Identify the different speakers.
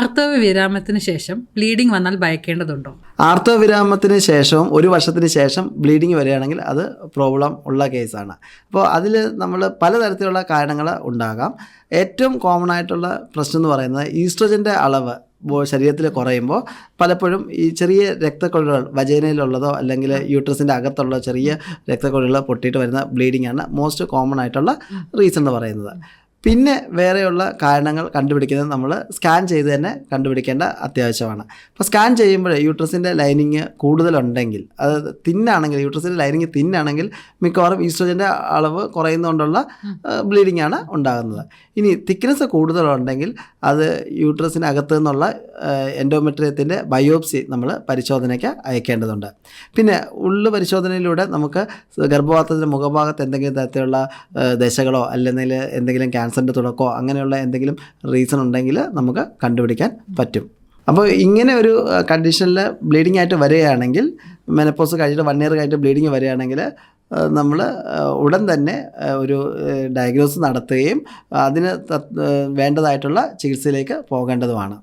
Speaker 1: ആർത്തവ വിരാമത്തിന് ശേഷം ബ്ലീഡിംഗ് വന്നാൽ ഭയക്കേണ്ടതുണ്ടോ?
Speaker 2: ആർത്തവ വിരാമത്തിന് ശേഷവും ഒരു വർഷത്തിന് ശേഷം ബ്ലീഡിങ് വരികയാണെങ്കിൽ അത് പ്രോബ്ലം ഉള്ള കേസാണ്. അപ്പോൾ അതിൽ നമ്മൾ പലതരത്തിലുള്ള കാരണങ്ങൾ ഉണ്ടാകാം. ഏറ്റവും കോമൺ ആയിട്ടുള്ള പ്രശ്നം എന്ന് പറയുന്നത് ഈസ്ട്രജന്റെ അളവ് ശരീരത്തിൽ കുറയുമ്പോൾ പലപ്പോഴും ഈ ചെറിയ രക്തക്കൊഴലുകൾ വജേനയിലുള്ളതോ അല്ലെങ്കിൽ യൂട്രസിന്റെ അകത്തുള്ള ചെറിയ രക്തക്കൊഴലുകൾ പൊട്ടിയിട്ട് വരുന്ന ബ്ലീഡിംഗ് ആണ് മോസ്റ്റ് കോമൺ ആയിട്ടുള്ള റീസൺ എന്ന് പറയുന്നത്. പിന്നെ വേറെയുള്ള കാരണങ്ങൾ കണ്ടുപിടിക്കുന്നത് നമ്മൾ സ്കാൻ ചെയ്ത് തന്നെ കണ്ടുപിടിക്കേണ്ട അത്യാവശ്യമാണ്. അപ്പോൾ സ്കാൻ ചെയ്യുമ്പോൾ യൂട്രസിന്റെ ലൈനിങ് കൂടുതലുണ്ടെങ്കിൽ അത് തിന്നാണെങ്കിൽ യൂട്രസിന്റെ ലൈനിങ് തിന്നാണെങ്കിൽ മിക്കവാറും ഈസ്ട്രോജന്റെ അളവ് കുറയുന്നതുകൊണ്ടുള്ള ബ്ലീഡിംഗ് ആണ് ഉണ്ടാകുന്നത്. ഇനി തിക്നെസ് കൂടുതലുണ്ടെങ്കിൽ അത് യൂട്രസിനകത്ത് നിന്നുള്ള എൻഡോമെട്രിയത്തിന്റെ ബയോപ്സി നമ്മൾ പരിശോധനയ്ക്ക് അയക്കേണ്ടതുണ്ട്. പിന്നെ ഉള്ളു പരിശോധനയിലൂടെ നമുക്ക് ഗർഭപാത്രത്തിന്റെ മുഖഭാഗത്ത് എന്തെങ്കിലും തരത്തിലുള്ള ദശകളോ അല്ലെങ്കിൽ എന്തെങ്കിലും ക്യാൻസറിന്റെ തുടക്കമോ അങ്ങനെയുള്ള എന്തെങ്കിലും റീസൺ ഉണ്ടെങ്കിൽ നമുക്ക് കണ്ടുപിടിക്കാൻ പറ്റും. അപ്പോൾ ഇങ്ങനെ ഒരു കണ്ടീഷനിൽ ബ്ലീഡിംഗ് ആയിട്ട് വരികയാണെങ്കിൽ മെനപ്പോസ് കഴിഞ്ഞിട്ട് വൺ ഇയർ കഴിഞ്ഞിട്ട് ബ്ലീഡിങ് വരികയാണെങ്കിൽ നമ്മൾ ഉടൻ തന്നെ ഒരു ഡയഗ്നോസ് നടത്തുകയും അതിന് വേണ്ടതായിട്ടുള്ള ചികിത്സയിലേക്ക് പോകേണ്ടതുമാണ്.